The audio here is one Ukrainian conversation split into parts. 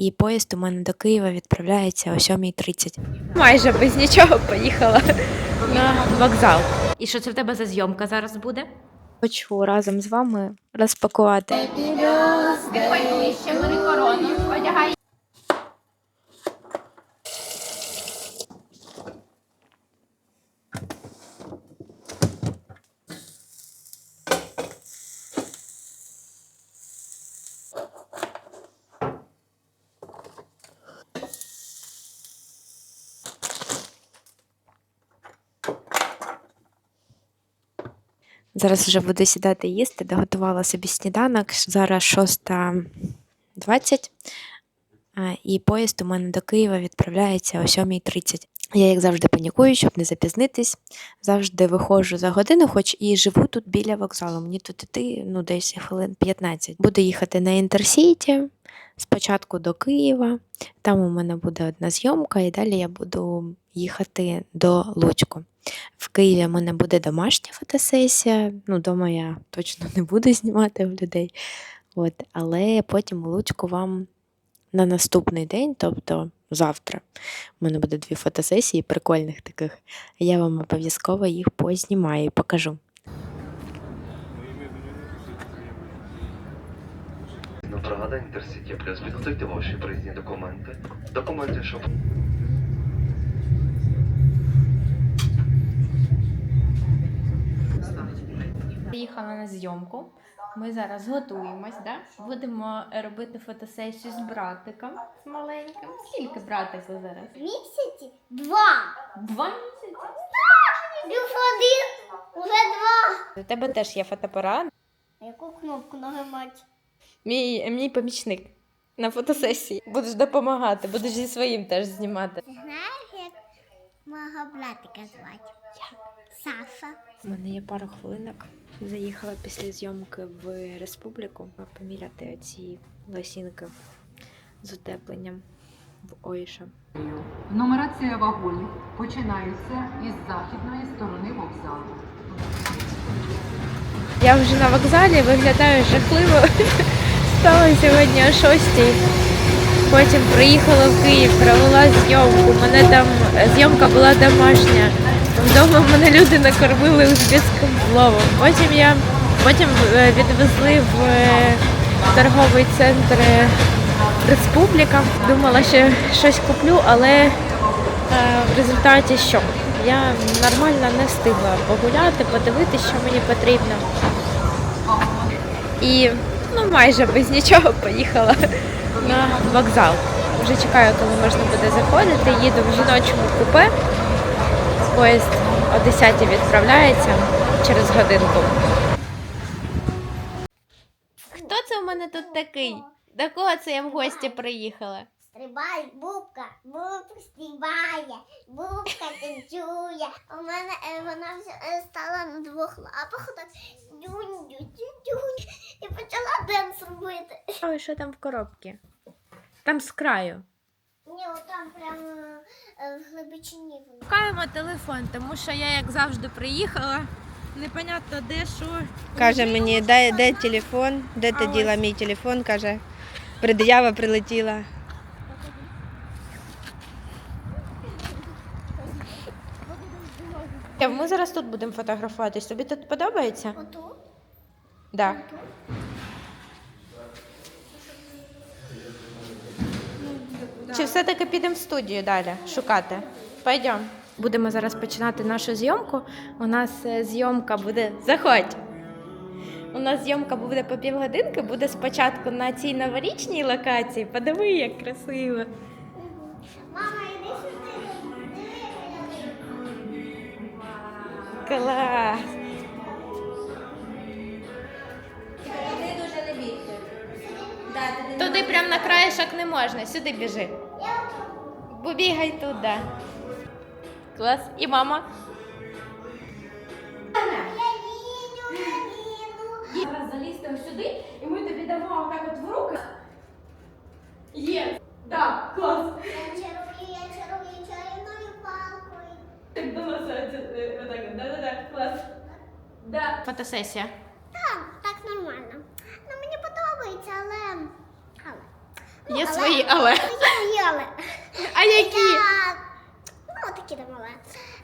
і поїзд у мене до Києва відправляється о 7.30. Майже без нічого поїхала на вокзал. І що це в тебе за зйомка зараз буде? Хочу разом з вами розпакувати. Ще бери корону, одягай. Зараз вже буду сідати їсти, доготувала собі сніданок. Зараз 6.20, і поїзд у мене до Києва відправляється о 7.30. Я, як завжди, панікую, щоб не запізнитись. Завжди виходжу за годину, хоч і живу тут біля вокзалу. Мені тут іти ну, десь хвилин 15. Буду їхати на інтерсіті, спочатку до Києва. Там у мене буде одна зйомка, і далі я буду їхати до Луцьку. В Києві в мене буде домашня фотосесія. Ну, дома я точно не буду знімати в людей. От, але потім у Луцьку вам на наступний день, тобто завтра, у мене буде дві фотосесії прикольних таких. Я вам обов'язково їх познімаю і покажу. На бригада Інтерсіті Плюс підготуйте ваші проїзні документи. Документи, щоб Приїхала на зйомку. Ми зараз готуємось, да? будемо робити фотосесію з братиком з маленьким. Скільки братику зараз? Місяці? Два. Два місяці. Плюс один. Уже два. У тебе теж є фотоапарат. Яку кнопку нажимати? Мій, мій помічник на фотосесії. Будеш допомагати, будеш зі своїм теж знімати. Ти знаєш, як мого братика звати? Як? Саша. У мене є пара хвилинок. Заїхала після зйомки в республіку поміряти ці лосінки з утепленням в Ойша. Нумерація вагонів починається із західної сторони вокзалу. Я вже на вокзалі виглядаю жахливо. Стала сьогодні о 6. Потім приїхала в Київ, провела зйомку. Мене там зйомка була домашня. Вдома мене люди накормили узбецьким пловом. Потім я потім е, відвезли в е, торговий центр е, Республіка. Думала, що щось куплю, але в результаті що? Я нормально не встигла погуляти, подивитися, що мені потрібно. І ну, майже без нічого поїхала на вокзал. Вже чекаю, коли можна буде заходити. Їду в жіночому купе. Поїзд о 10 відправляється через годинку. Хто це у мене тут такий? До кого це я в гості приїхала? Стрибай, бубка, бубка стрибає, бубка танцює. У мене е, вона вже е, стала на двох лапах, так дюнь, дюнь, дюнь, і почала денс робити. Ой, що там в коробці? Там з краю. Ні, отам прямо е, в глибичині. Шукаємо телефон, тому що я, як завжди, приїхала. Непонятно де що. Каже мені, де, де телефон, де ти А діла мій телефон, каже, пред'ява прилетіла. Ми зараз тут будемо фотографуватись. Тобі тут подобається? Оту? Да. Чи все-таки підемо в студію далі шукати? Пойдемо. Будемо зараз починати нашу зйомку. У нас е, зйомка буде. Заходь. У нас зйомка буде по півгодинки, буде спочатку на цій новорічній локації. Подиви, як красиво. Мама, іди сюди. Клас. Туди прям на краєшок не можна, сюди біжи. Бо бігай туди. Клас. І мама. Зараз залізти ось сюди, і ми тобі дамо отак от в руки. Є. Так, клас. Я чарую, я чарую чарівною палкою. Так до нас е, отак. Да-да-да, клас. Да. Фотосесія. Так, так нормально. Ну мені подобається, але. але. Є свої але. Є, але. А які? Я... Там але.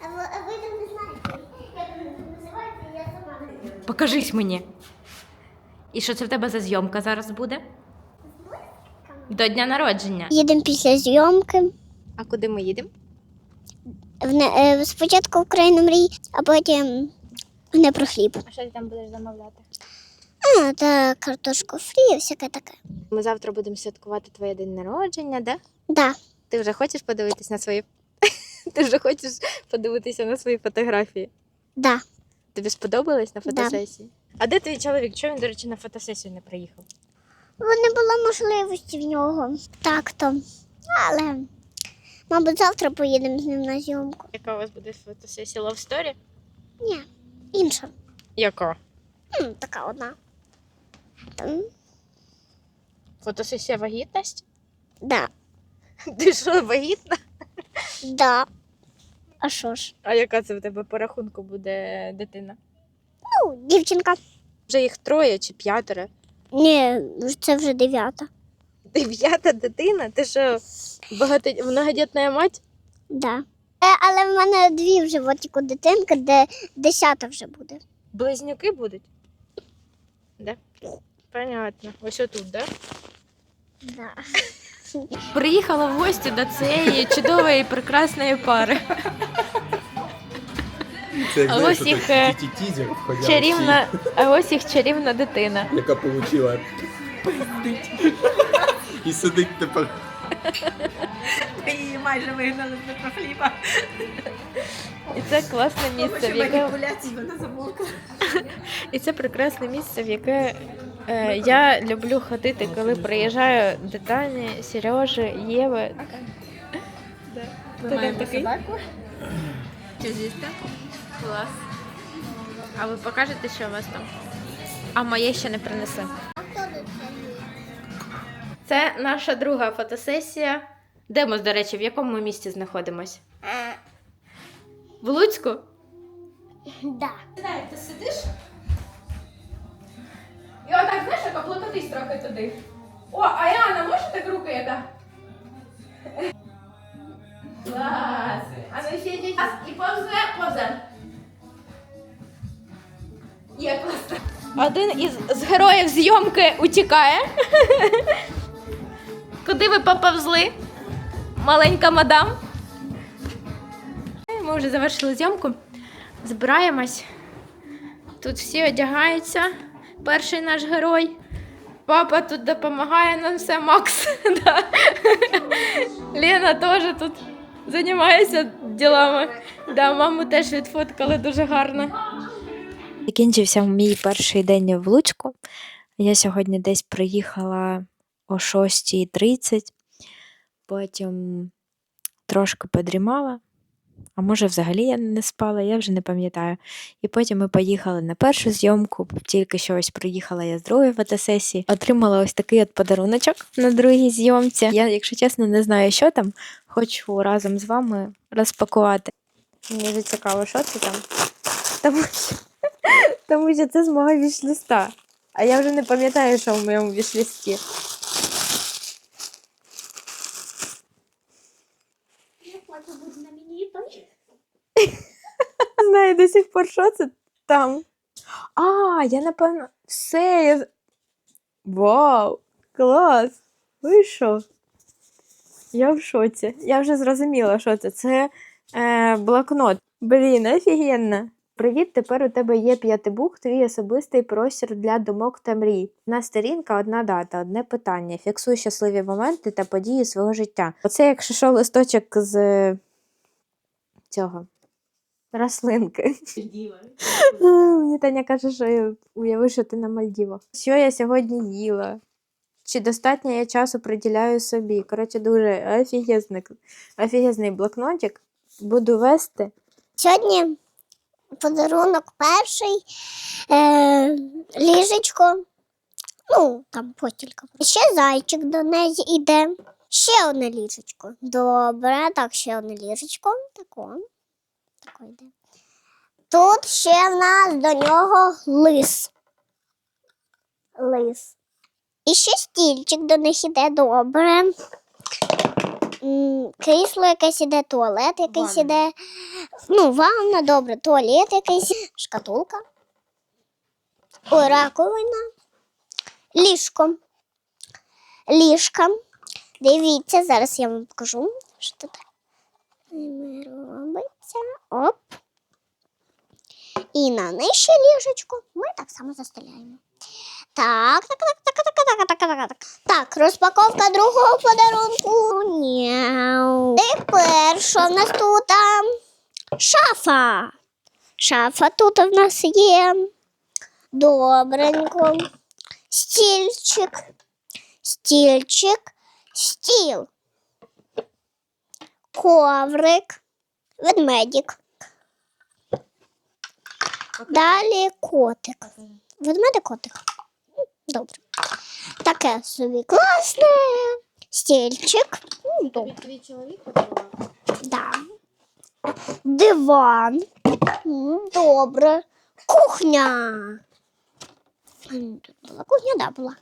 А ви, там не знаєте, як вони я сама не знаю. Покажись мені. І що це в тебе за зйомка зараз буде? До дня народження. Їдемо після зйомки. А куди ми їдемо? В е, спочатку в країну мрій, а потім не про хліб. А що ти там будеш замовляти? А, та картошку фрі і всяке таке. Ми завтра будемо святкувати твоє день народження, да? Да. Ти вже хочеш подивитись на свої. Ти вже хочеш подивитися на свої фотографії? Да. Тобі сподобалось на Да. фотосесії? А де твій чоловік? Чого він, до речі, на фотосесію не приїхав? Бо не було можливості в нього. Так то. Але, мабуть, завтра поїдемо з ним на зйомку. Яка у вас буде фотосесія? Love Story? Ні, інша. Яка? М, така одна. Там, Фотосесія вагітності? да. Ти що, вагітна? Да. А що ж? А яка це в тебе по рахунку буде дитина? Ну, дівчинка. Вже їх троє чи п'ятеро? Ні, це вже дев'ята. Дев'ята дитина? Ти що, багато... многодітна мать? Да. Е, але в мене дві в животику дитинки, де десята вже буде. Близнюки будуть? Да? Понятно. Ось отут, да? Да. Приїхала в гості до цієї чудової прекрасної пари. Це А ось їх, е, ті- ті- тізер Чарівна, а ось їх чарівна дитина. яка получила і сидить тепер. Її майже вигнали з мікрофліпа. І це класне місце, в яке маніпуляцій вона замовкла. і це прекрасне місце, в яке я люблю ходити, коли приїжджаю до Тані, Сережі, Єви. Ти там такий? Чи з'їсти? Клас. А ви покажете, що у вас там? А моє ще не принесе. Це наша друга фотосесія. Де ми, до речі, в якому ми місті знаходимось? В Луцьку? Да. Ти сидиш? І отак, знаєш, як облокотись трохи туди. О, а Яна, може так руки? Клас! А ну ще діть. І повзе, повзе. Є класно. Один із з героїв зйомки утікає. Куди ви поповзли? Маленька мадам. Ми вже завершили зйомку. Збираємось. Тут всі одягаються. Перший наш герой. Папа тут допомагає нам все, Макс. Да. Лена теж тут займається ділами. Да, маму теж відфоткали дуже гарно. Закінчився мій перший день в Луцьку. Я сьогодні десь приїхала о 6.30, потім трошки подрімала, а може, взагалі я не спала, я вже не пам'ятаю. І потім ми поїхали на першу зйомку, тільки що ось приїхала я з другої фотосесії, отримала ось такий от подаруночок на другій зйомці. Я, якщо чесно, не знаю, що там, хочу разом з вами розпакувати. Мені вже цікаво, що це там. Тому що тому що це з мого вішліста. А я вже не пам'ятаю, що в моєму вішлісті. Не знаю до сих пор, що це там. А, я напевно. Все. Я... Вау! Клас! Ви що? Я в шоці. Я вже зрозуміла, що це. Це е, блокнот. Блін, офігенно. Привіт, тепер у тебе є п'ятибук, твій особистий простір для думок та мрій. Одна сторінка, одна дата, одне питання. Фіксуй щасливі моменти та події свого життя. Оце як що листочок з е, цього рослинки. Мені Таня каже, що я уяви, що ти на Мальдівах. Що я сьогодні їла? Чи достатньо я часу приділяю собі? Коротше, дуже офігезний, офігезний блокнотик. Буду вести. Сьогодні подарунок перший, е, ліжечко, ну, там постілька. Ще зайчик до неї йде. Ще одне ліжечко. Добре, так, ще одне ліжечко. Тако. Тако йде. Тут ще в нас до нього лис. Лис. І ще стільчик до них іде добре. Крісло якесь іде, туалет якийсь іде. Ну, ванна, добре, туалет якийсь, шкатулка. Ой, раковина. Ліжко. Ліжка. Дивіться, зараз я вам покажу, що тут робиться. Оп. І на нижче ліжечко ми так само застеляємо. Так, так, так, так, так, так, так, так, так. Так, розпаковка другого подарунку. Няу. Тепер що в нас тут? Шафа. Шафа тут в нас є. Добренько. Стільчик. Стільчик. Стіл. Коврик. Ведмедик. Далі котик. Ведмедик котик. Добре. Таке собі класне. Стільчик. Добре. Твій чоловік подарував? Да. Диван. Добре. Кухня. Тут була кухня, да, була.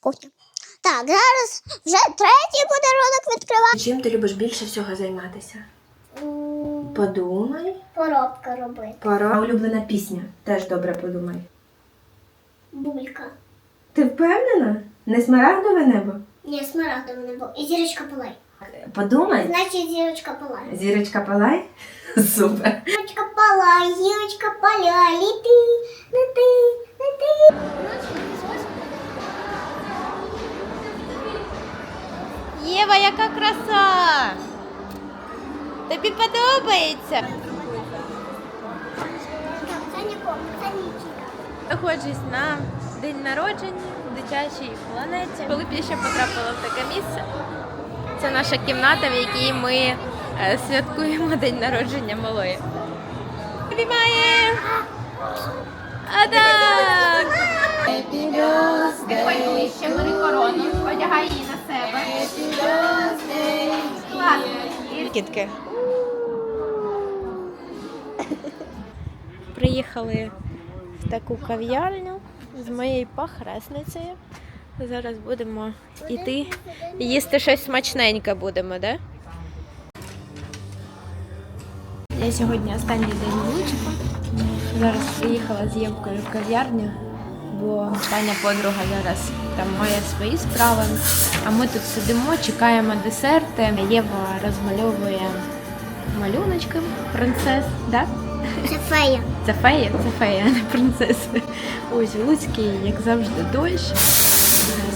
Кухня. Так, зараз вже третій подарунок відкриваю. Чим ти любиш більше всього займатися? Подумай. Поробка робити. Пора. Улюблена пісня. Теж добре подумай. Булька. Ти впевнена? Не смарагдове небо? Ні, смарагдове небо. І зірочка палай. Подумай. Значить, зірочка палай. Зірочка палай? Супер. Зірочка палай, зірочка палай, літи, лети, лети. Єва, яка краса! Тобі подобається? Знаходжусь на день народження в дитячій планеті. Коли б я ще потрапила в таке місце, це наша кімната, в якій ми е, святкуємо день народження малої. Обіймає! А так! Підходь ближче, бери корону, одягай її на себе. Кітки. Приїхали в таку кав'ярню з моєю похресницею. Зараз будемо йти їсти щось смачненьке будемо, да? Я сьогодні останній день в Зараз приїхала з Євкою в кав'ярню, бо Таня подруга зараз там має свої справи. А ми тут сидимо, чекаємо десерти. Єва розмальовує малюночки принцес, да? Це фея. Це фея, це фея, не принцеса. Ось Луцький, як завжди, дощ.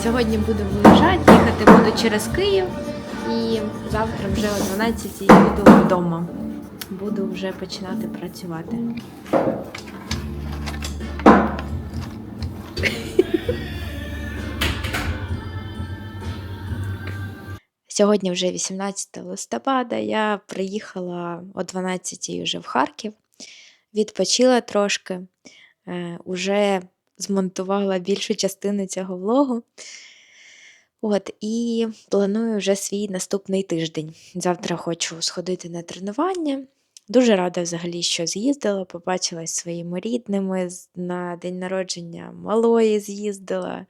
Сьогодні буду виїжджати, їхати буду через Київ. І завтра вже о 12 буду вдома. Буду вже починати працювати. Сьогодні вже 18 листопада. Я приїхала о 12 вже в Харків, відпочила трошки, е, уже змонтувала більшу частину цього влогу. От, і планую вже свій наступний тиждень. Завтра хочу сходити на тренування. Дуже рада взагалі, що з'їздила, побачилась своїми рідними на день народження малої з'їздила.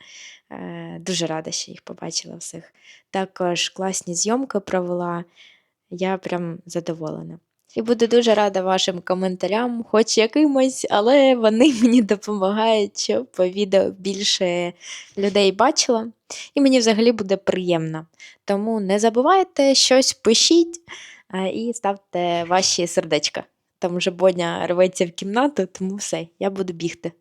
Е, Дуже рада, що їх побачила всіх. Також класні зйомки провела. Я прям задоволена. І буду дуже рада вашим коментарям, хоч якимось, але вони мені допомагають, щоб відео більше людей бачила. І мені взагалі буде приємно. Тому не забувайте щось пишіть і ставте ваші сердечка. Там вже Боня рветься в кімнату, тому все, я буду бігти.